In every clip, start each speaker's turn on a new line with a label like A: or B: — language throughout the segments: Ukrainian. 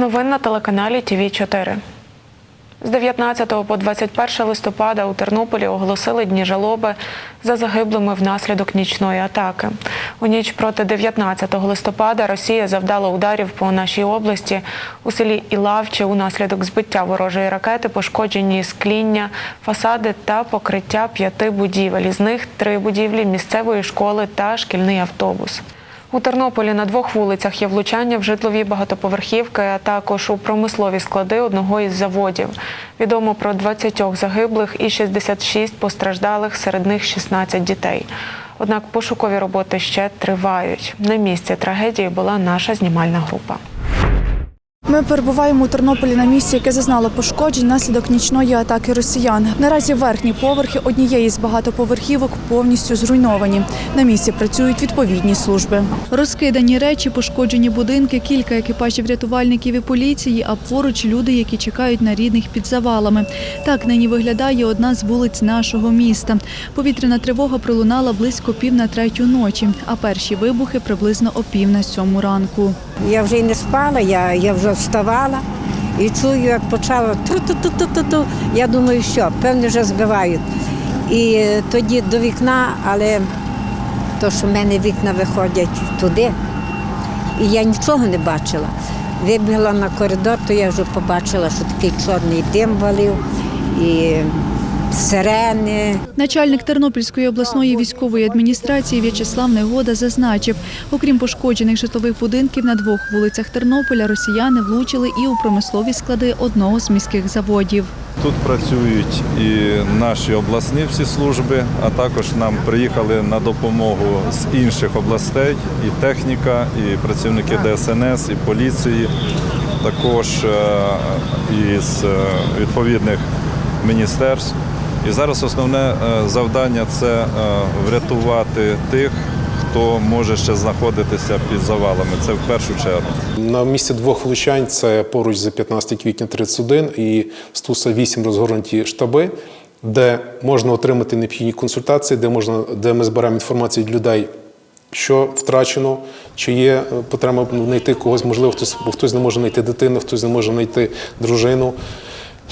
A: Новин на телеканалі ТВ 4 З 19 по 21 листопада у Тернополі оголосили дні жалоби за загиблими внаслідок нічної атаки. У ніч проти 19 листопада Росія завдала ударів по нашій області. У селі Ілавче унаслідок збиття ворожої ракети пошкоджені скління, фасади та покриття п'яти будівель. Із них три будівлі місцевої школи та шкільний автобус. У Тернополі на двох вулицях є влучання в житлові багатоповерхівки, а також у промислові склади одного із заводів. Відомо про 20 загиблих і 66 постраждалих, серед них 16 дітей. Однак пошукові роботи ще тривають. На місці трагедії була наша знімальна група.
B: Ми перебуваємо у Тернополі на місці, яке зазнало пошкоджень наслідок нічної атаки росіян. Наразі верхні поверхи однієї з багатоповерхівок повністю зруйновані. На місці працюють відповідні служби. Розкидані речі, пошкоджені будинки, кілька екіпажів рятувальників і поліції, а поруч люди, які чекають на рідних під завалами. Так нині виглядає одна з вулиць нашого міста. Повітряна тривога пролунала близько пів на третю ночі, а перші вибухи приблизно о пів на сьому ранку.
C: Я вже й не спала, я, я вже вставала і чую, як почало ту-ту-ту-ту-ту. Я думаю, що, певне, вже збивають. І тоді до вікна, але то, що в мене вікна виходять туди, і я нічого не бачила. Вибігла на коридор, то я вже побачила, що такий чорний дим валив і сирени.
B: Начальник Тернопільської обласної військової адміністрації В'ячеслав Негода зазначив, окрім пошкоджених житлових будинків на двох вулицях Тернополя, росіяни влучили і у промислові склади одного з міських заводів.
D: Тут працюють і наші обласні всі служби, а також нам приїхали на допомогу з інших областей, і техніка, і працівники ДСНС, і поліції, також е, із е, відповідних міністерств. І зараз основне е, завдання це е, врятувати тих, хто може ще знаходитися під завалами. Це в першу чергу.
E: На місці двох влучань це поруч за 15 квітня 31 і Стуса 8 розгорнуті штаби, де можна отримати необхідні консультації, де можна, де ми збираємо інформацію від людей, що втрачено, чи є е, потреба знайти когось, можливо, хтось, бо хтось не може знайти дитину, хтось не може знайти дружину.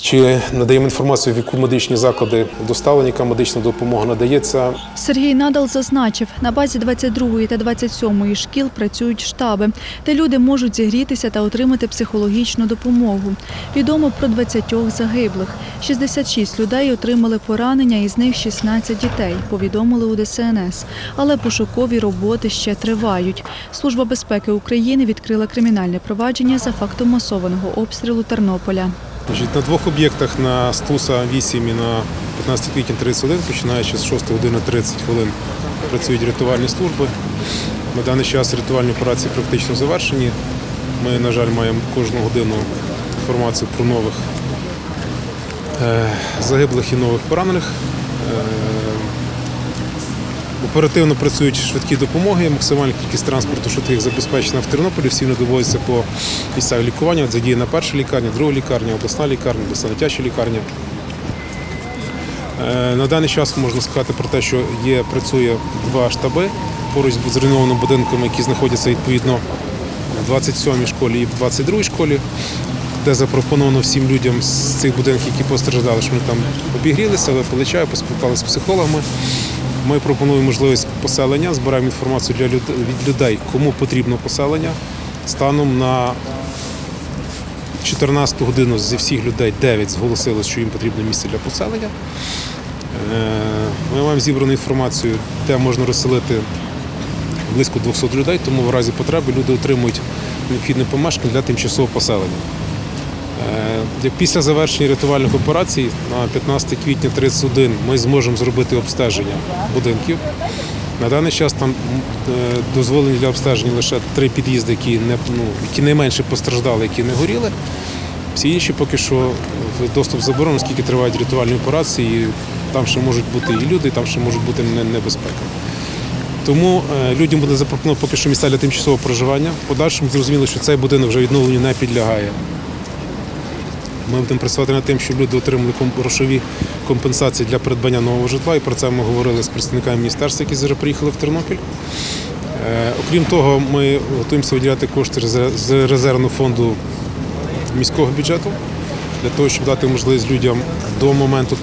E: Чи надаємо інформацію, в яку медичні заклади доставлені, яка медична допомога надається.
B: Сергій Надал зазначив, на базі 22 та 27 шкіл працюють штаби, де люди можуть зігрітися та отримати психологічну допомогу. Відомо про 20 загиблих. 66 людей отримали поранення, із них 16 дітей, повідомили у ДСНС. Але пошукові роботи ще тривають. Служба безпеки України відкрила кримінальне провадження за фактом масованого обстрілу Тернополя.
E: На двох об'єктах на Стуса 8 і на 15 квітня 31, починаючи з 6 години 30 хвилин, працюють рятувальні служби. На даний час рятувальні операції практично завершені. Ми, на жаль, маємо кожну годину інформацію про нових е, загиблих і нових поранених. Оперативно працюють швидкі допомоги, максимальна кількість транспорту швидких забезпечена в Тернополі. Всі вони доводяться по місцях лікування. Задіяна перша лікарня, друга лікарня, обласна лікарня, обласна дитяча лікарня. Е, На даний час можна сказати про те, що є, працює два штаби поруч з зруйнованими будинками, які знаходяться відповідно в 27-й школі і в 22-й школі, де запропоновано всім людям з цих будинків, які постраждали, що вони там обігрілися, випили чаю, поспілкувалися з психологами. Ми пропонуємо можливість поселення, збираємо інформацію для від людей, кому потрібно поселення. Станом на 14 годину зі всіх людей 9 зголосили, що їм потрібно місце для поселення. Е, Ми маємо зібрану інформацію, де можна розселити близько 200 людей, тому в разі потреби люди отримують необхідне помешкання для тимчасового поселення. Е, після завершення рятувальних операцій на 15 квітня 31 ми зможемо зробити обстеження будинків. На даний час там е, дозволені для обстеження лише три під'їзди, які не ну, які найменше постраждали, які не горіли. Всі інші поки що в доступ заборонено, оскільки тривають рятувальні операції. Там ще можуть бути і люди, і там ще можуть бути небезпека. Тому е, людям буде запропоновано поки що місця для тимчасового проживання. В подальшому зрозуміло, що цей будинок вже відновленню не підлягає. Ми будемо працювати над тим, щоб люди отримали грошові компенсації для придбання нового житла. І про це ми говорили з представниками міністерства, які зараз приїхали в Тернопіль. Е, Окрім того, ми готуємося виділяти кошти з- резервного фонду міського бюджету для того, щоб дати можливість людям до моменту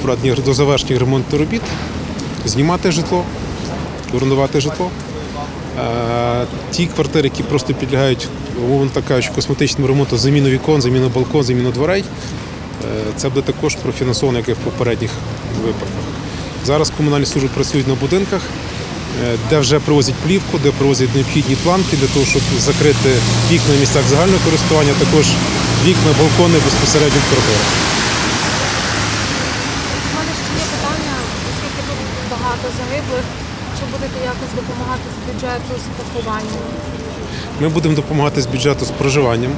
E: до завершення ремонту робіт знімати житло, орендувати житло. Ті квартири, які просто підлягають, умовно кажучи, косметичному ремонту, заміну вікон, заміну балкон, заміну дверей, е, це буде також профінансовано, як і в попередніх випадках. Зараз комунальні служби працюють на будинках, е, де вже привозять плівку, де привозять необхідні планки для того, щоб закрити вікна в місцях загального користування, також вікна, балкони безпосередньо в квартирах.
F: У мене питання, оскільки тут багато загиблих, будете якось допомагати з бюджету з похованням?
E: Ми будемо допомагати з бюджету з проживанням.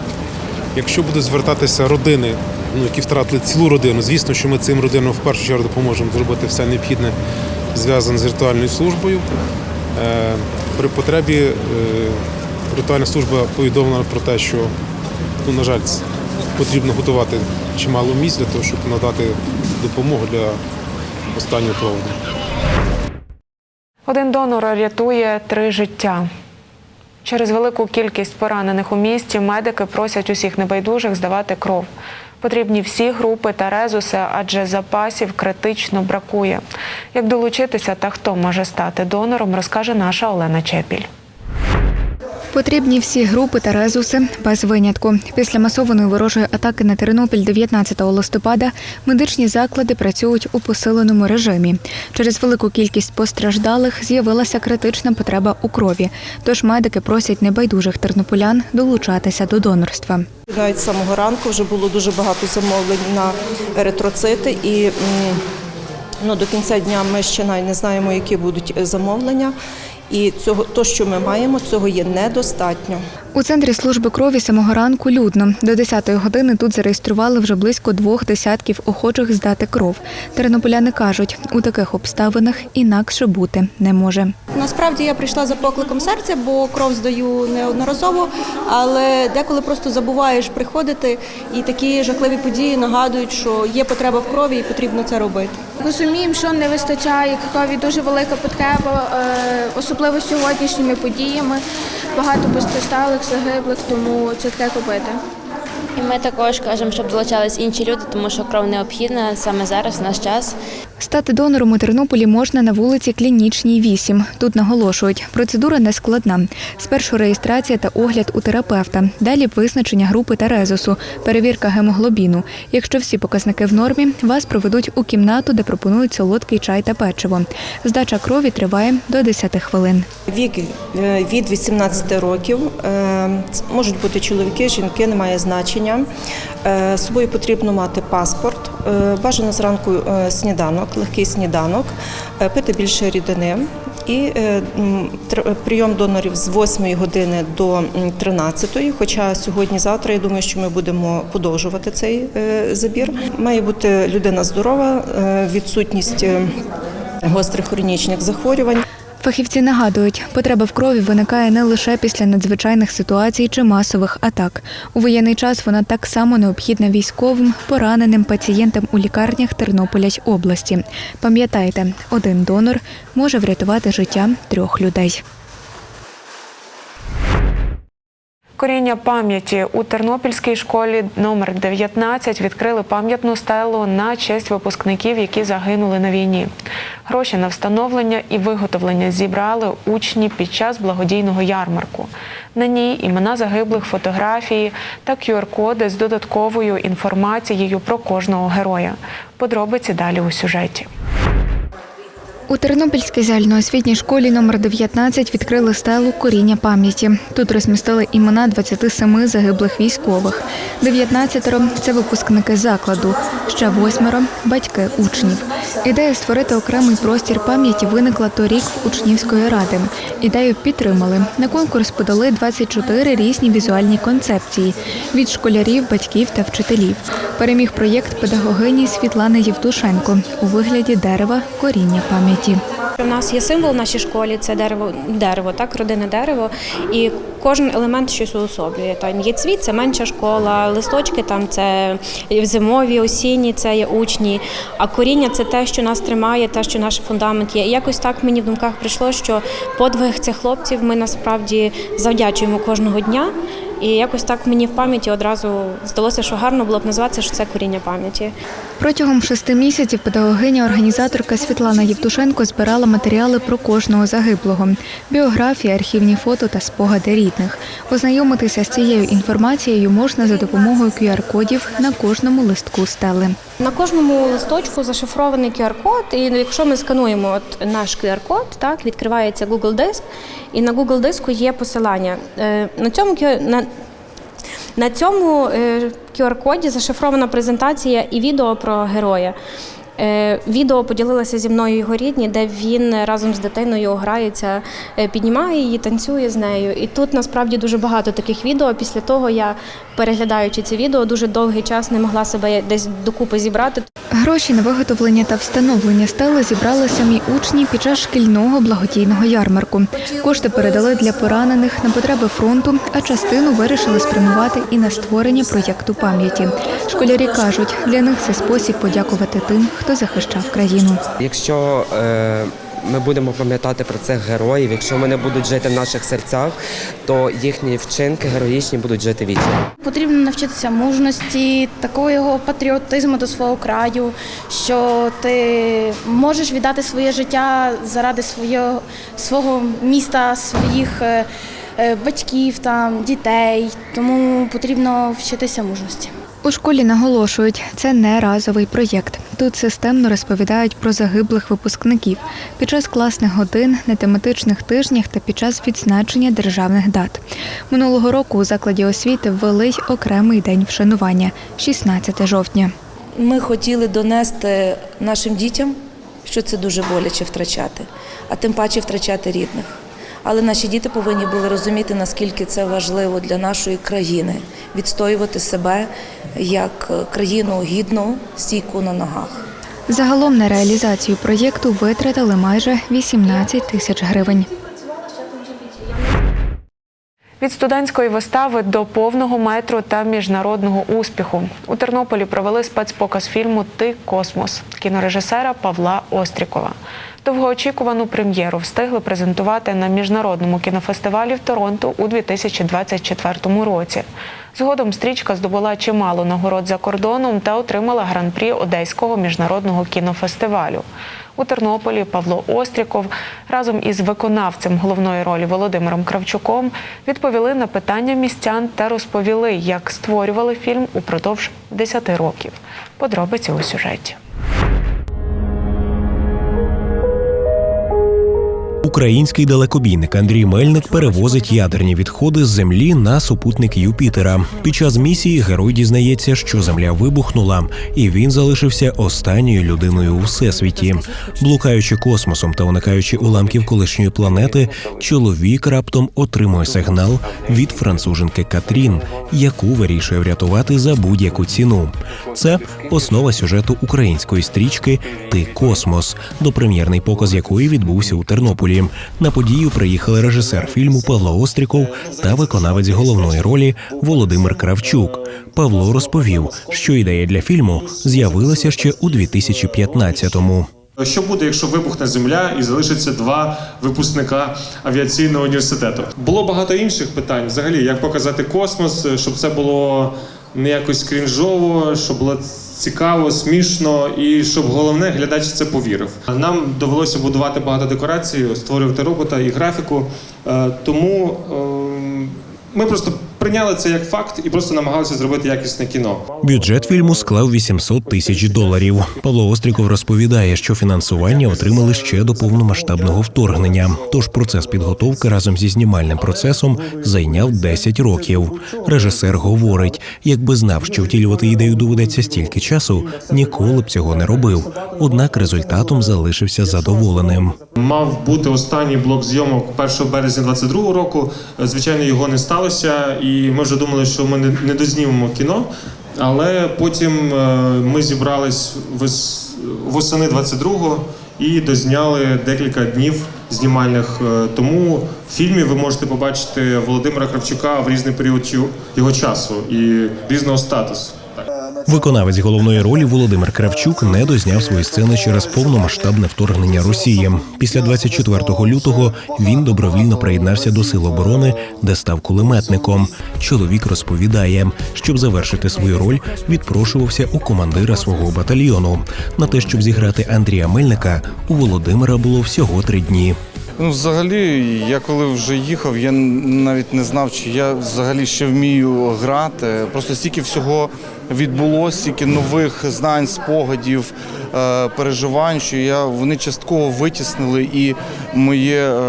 E: Якщо будуть звертатися родини, ну, які втратили цілу родину, звісно, що ми цим родинам в першу чергу допоможемо зробити все необхідне зв'язане з ритуальною службою. Е, При потребі е, ритуальна служба повідомлена про те, що, ну, на жаль, потрібно готувати чимало місць для того, щоб надати допомогу для останнього проводу.
A: Один донор рятує три життя. Через велику кількість поранених у місті медики просять усіх небайдужих здавати кров. Потрібні всі групи та резуси, адже запасів критично бракує. Як долучитися та хто може стати донором, розкаже наша Олена Чепіль.
G: Потрібні всі групи та резуси без винятку. Після масованої ворожої атаки на Тернопіль 19 листопада медичні заклади працюють у посиленому режимі. Через велику кількість постраждалих з'явилася критична потреба у крові. Тож медики просять небайдужих тернополян долучатися до донорства.
H: Навіть з самого ранку вже було дуже багато замовлень на еритроцити, і ну, до кінця дня ми ще навіть не знаємо, які будуть е, замовлення. І цього, то, що ми маємо, цього є недостатньо.
G: У центрі служби крові самого ранку людно. До 10-ї години тут зареєстрували вже близько двох десятків охочих здати кров. Тернополяни кажуть, у таких обставинах інакше бути не може.
I: Насправді я прийшла за покликом серця, бо кров здаю неодноразово, але деколи просто забуваєш приходити, і такі жахливі події нагадують, що є потреба в крові і потрібно це робити.
F: Розуміємо, що не вистачає крові, дуже велика потреба, е, особливо сьогоднішніми подіями. Багато постраждалих, загиблих, тому це треба робити.
J: І ми також кажемо, щоб долучались інші люди, тому що кров необхідна саме зараз, в наш час.
G: Стати донором у Тернополі можна на вулиці Клінічній 8. Тут наголошують, процедура не складна. Спершу реєстрація та огляд у терапевта, далі визначення групи та резусу, перевірка гемоглобіну. Якщо всі показники в нормі, вас проведуть у кімнату, де пропонують солодкий чай та печиво. Здача крові триває до 10 хвилин.
H: Вік е, від 18 років е, можуть бути чоловіки, жінки, немає значення. Е, З собою потрібно мати паспорт, бажано зранку е, сніданок, легкий сніданок, е, пити більше рідини. І е, прийом донорів з 8 години до м, 13, хоча сьогодні-завтра я думаю, що ми будемо подовжувати цей е, забір. Має бути людина здорова, відсутність гострих хронічних захворювань.
G: Фахівці нагадують, потреба в крові виникає не лише після надзвичайних ситуацій чи масових атак. У воєнний час вона так само необхідна військовим, пораненим пацієнтам у лікарнях Тернополя області. Пам'ятайте, один донор може врятувати життя трьох людей.
A: Коріння пам'яті у Тернопільській школі номер 19 відкрили пам'ятну стелу на честь випускників, які загинули на війні. Гроші на встановлення і виготовлення зібрали учні під час благодійного ярмарку. На ній імена загиблих фотографії та QR-коди з додатковою інформацією про кожного героя. Подробиці далі у сюжеті.
G: У Тернопільській загальноосвітній школі номер 19 відкрили стелу коріння пам'яті. Тут розмістили імена 27 загиблих військових. 19 – це випускники закладу, ще восьмеро – батьки учнів. Ідея створити окремий простір пам'яті виникла торік в учнівської ради. Ідею підтримали. На конкурс подали 24 різні візуальні концепції від школярів, батьків та вчителів. Переміг проєкт педагогині Світлани Євтушенко у вигляді дерева коріння пам'яті.
K: У нас є символ в нашій школі це дерево, дерево, так, родинне дерево, і кожен елемент щось уособлює. Там є цвіт, це менша школа, листочки там це зимові, осінні, це є учні. А коріння це те, що нас тримає, те, що наш фундамент є. І якось так мені в думках прийшло, що подвиг цих хлопців ми насправді завдячуємо кожного дня. І якось так мені в пам'яті одразу здалося, що гарно було б назвати, що це коріння пам'яті.
G: Протягом шести місяців педагогиня-організаторка Світлана Євтушенко збирала матеріали про кожного загиблого, біографії, архівні фото та спогади рідних. Ознайомитися з цією інформацією можна за допомогою QR-кодів на кожному листку стели.
K: На кожному листочку зашифрований QR-код, і якщо ми скануємо от наш QR-код, так відкривається Google Диск, і на Google диску є посилання. Е, На цьому на, на цьому е, QR-коді зашифрована презентація і відео про героя. Е, Відео поділилася зі мною його рідні, де він разом з дитиною грається, піднімає її, танцює з нею. І тут насправді дуже багато таких відео. Після того я, переглядаючи це відео, дуже довгий час не могла себе десь докупи зібрати.
G: Гроші на виготовлення та встановлення стели зібрали самі учні під час шкільного благодійного ярмарку. Кошти передали для поранених на потреби фронту, а частину вирішили спрямувати і на створення проєкту пам'яті. Школярі кажуть, для них це спосіб подякувати тим, хто захищав країну.
L: Якщо е, ми будемо пам'ятати про цих героїв, якщо вони будуть жити в наших серцях, то їхні вчинки героїчні будуть жити вічно.
F: Потрібно навчитися мужності, такого патріотизму до свого краю, що ти можеш віддати своє життя заради свого, свого міста, своїх е, е, батьків, там, дітей. Тому потрібно вчитися мужності.
G: У школі наголошують, це не разовий проєкт. Тут системно розповідають про загиблих випускників під час класних годин, на тематичних тижнях та під час відзначення державних дат. Минулого року у закладі освіти ввели й окремий день вшанування 16 жовтня.
M: Ми хотіли донести нашим дітям, що це дуже боляче втрачати, а тим паче втрачати рідних. Але наші діти повинні були розуміти, наскільки це важливо для нашої країни відстоювати себе як країну гідну, стійку на ногах.
G: Загалом на реалізацію проєкту витратили майже 18 тисяч гривень.
A: Від студентської вистави до повного метру та міжнародного успіху у Тернополі провели спецпоказ фільму Ти космос кінорежисера Павла Острікова. Довгоочікувану прем'єру встигли презентувати на міжнародному кінофестивалі в Торонто у 2024 році. Згодом стрічка здобула чимало нагород за кордоном та отримала гран-прі Одеського міжнародного кінофестивалю. У Тернополі Павло Остріков разом із виконавцем головної ролі Володимиром Кравчуком відповіли на питання містян та розповіли, як створювали фільм упродовж 10 років. Подробиці у сюжеті.
N: Український далекобійник Андрій Мельник перевозить ядерні відходи з землі на супутник Юпітера. Під час місії герой дізнається, що земля вибухнула, і він залишився останньою людиною у всесвіті. Блукаючи космосом та уникаючи уламків колишньої планети, чоловік раптом отримує сигнал від француженки Катрін, яку вирішує врятувати за будь-яку ціну. Це основа сюжету української стрічки Ти космос, допрем'єрний показ якої відбувся у Тернополі. На подію приїхали режисер фільму Павло Остріков та виконавець головної ролі Володимир Кравчук. Павло розповів, що ідея для фільму з'явилася ще у 2015-му.
O: Що буде, якщо вибухне земля і залишиться два випускника авіаційного університету? Було багато інших питань. Взагалі, як показати космос, щоб це було не якось крінжово, щоб було цікаво, смішно, і щоб головне глядач це повірив. Нам довелося будувати багато декорацій, створювати робота і графіку. Е, Тому ем, ми просто прийняли це як факт і просто намагалися зробити якісне кіно.
N: Бюджет фільму склав 800 тисяч доларів. Павло Остріков розповідає, що фінансування отримали ще до повномасштабного вторгнення. Тож процес підготовки разом зі знімальним процесом зайняв 10 років. Режисер говорить: якби знав, що втілювати ідею доведеться стільки часу, ніколи б цього не робив. Однак результатом залишився задоволеним.
O: Мав бути останній блок зйомок 1 березня 22 року. Звичайно, його не сталося, і ми вже думали, що ми не- не дознімемо кіно. Але потім е, ми зібрались восени 22-го і дозняли декілька днів знімальних. Е, Тому в фільмі ви можете побачити Володимира Кравчука в різний період його часу і різного статусу.
N: Виконавець головної ролі Володимир Кравчук не дозняв свої сцени через повномасштабне вторгнення Росії. Після 24 лютого він добровільно приєднався до сил оборони, де став кулеметником. Чоловік розповідає, щоб завершити свою роль, відпрошувався у командира свого батальйону. На те, щоб зіграти Андрія Мельника, у Володимира було всього три дні.
P: Ну, взагалі, я коли вже їхав, я навіть не знав, чи я взагалі ще вмію грати. Просто стільки всього відбулося, стільки нових знань, спогадів, переживань, що я вони частково витіснили і моє е,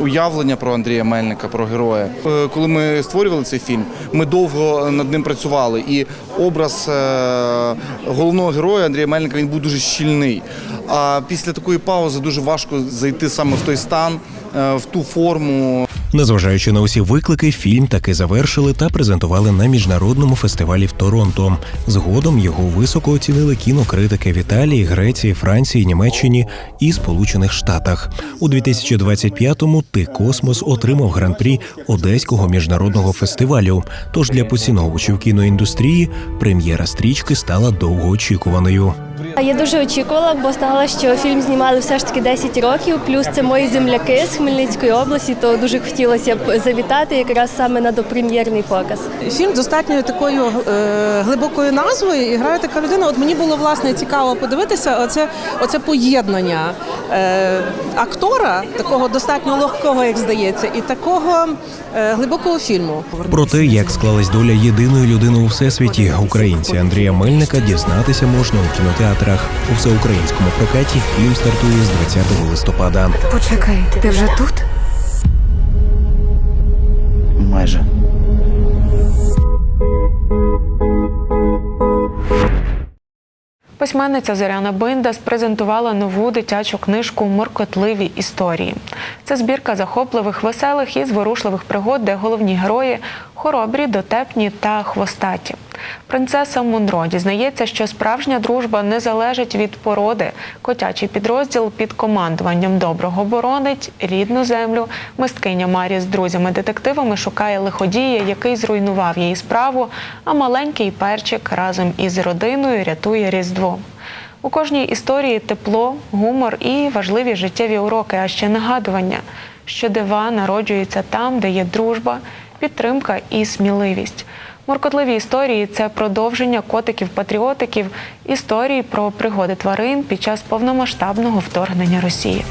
P: уявлення про Андрія Мельника, про героя. Е, Коли ми створювали цей фільм, ми довго над ним працювали. І образ е, головного героя Андрія Мельника він був дуже щільний. А після такої паузи дуже важко зайти саме в той стан, е, в ту форму.
N: Незважаючи на усі виклики, фільм таки завершили та презентували на міжнародному фестивалі в Торонто. Згодом його високо оцінили кінокритики в Італії, Греції, Франції, Німеччині і Сполучених Штатах. У 2025-му Ти Космос отримав гран-прі Одеського міжнародного фестивалю. Тож для поціновувачів кіноіндустрії прем'єра стрічки стала довгоочікуваною.
Q: Я дуже очікувала, бо знала, що фільм знімали все ж таки 10 років. Плюс це мої земляки з Хмельницької області, то дуже хотілося б завітати якраз саме на допрем'єрний показ.
R: Фільм з достатньо такою е, глибокою назвою і грає така людина. От мені було власне цікаво подивитися. Оце, оце поєднання е, актора, такого достатньо легкого, як здається, і такого е, глибокого фільму.
N: Про те, як склалась доля єдиної людини у всесвіті українці Андрія Мельника, дізнатися можна у кінотеатрах. У всеукраїнському прокаті фільм стартує з 20 листопада.
S: Почекай, ти вже тут?
A: Письменниця Зоряна Биндас презентувала нову дитячу книжку Моркотливі історії. Це збірка захопливих, веселих і зворушливих пригод, де головні герої хоробрі, дотепні та хвостаті. Принцеса Монро дізнається, що справжня дружба не залежить від породи. Котячий підрозділ під командуванням доброго боронить рідну землю. Мисткиня Марі з друзями-детективами шукає лиходія, який зруйнував її справу. А маленький перчик разом із родиною рятує Різдво. У кожній історії тепло, гумор і важливі життєві уроки, а ще нагадування, що дива народжуються там, де є дружба, підтримка і сміливість. Моркотливі історії це продовження котиків-патріотиків, історії про пригоди тварин під час повномасштабного вторгнення Росії.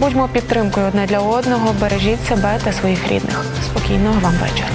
A: Будьмо підтримкою одне для одного, бережіть себе та своїх рідних. Спокійного вам вечора.